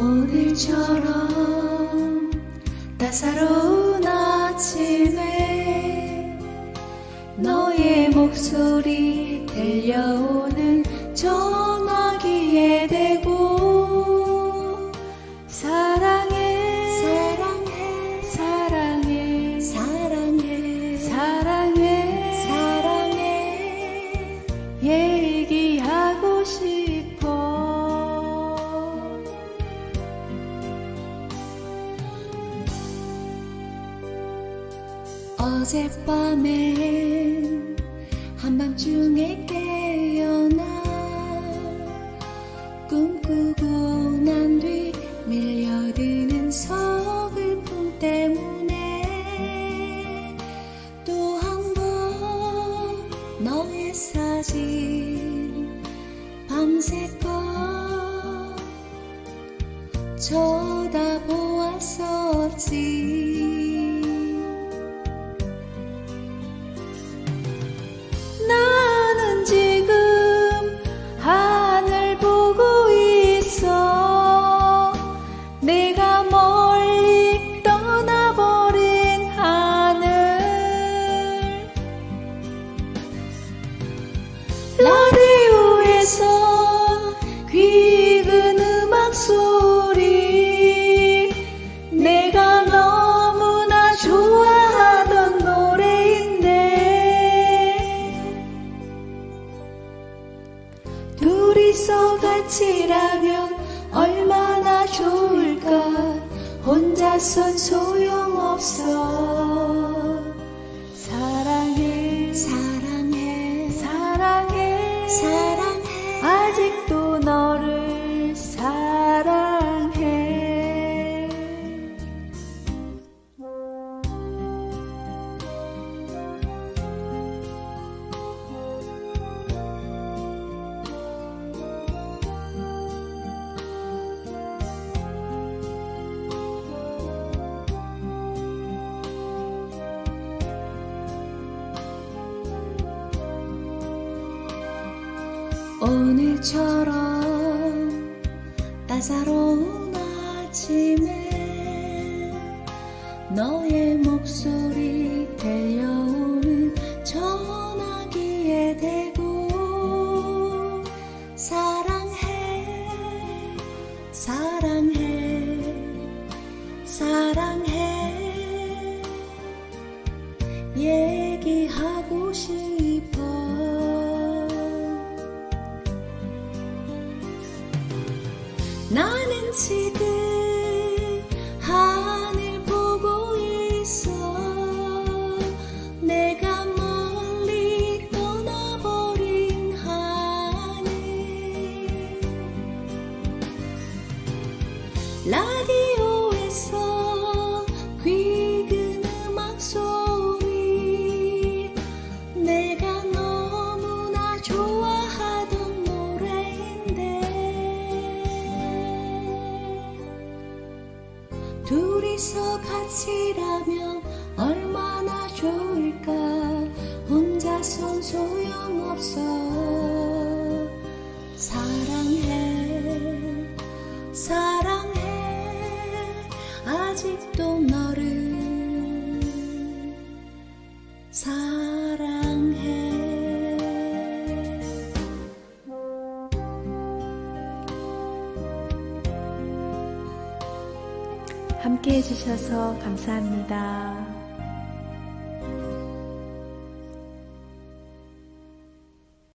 오늘처럼 따사로운 아침에 너의 목소리 들려오 어젯밤엔 한밤중에 깨어나 꿈꾸고 난 뒤 밀려드는 서글픔 때문에 또 한 번 너의 사진 밤새껏 쳐다보았었지 소리 내가 너무나 좋아하던 노래인데. 둘이서 같이라면 얼마나 좋을까? 혼자선 소용없어. 사랑해. 사랑해. 사랑해. 사랑해. 아직 오늘처럼 따사로운 아침에 너의 목소리 들려오는 전화기에 대고 사랑해 사랑해 둘이서 같이라면 얼마나 좋을까? 혼자선 소용없어. 사랑해 사랑해. 아직도 너를 함께 해주셔서 감사합니다.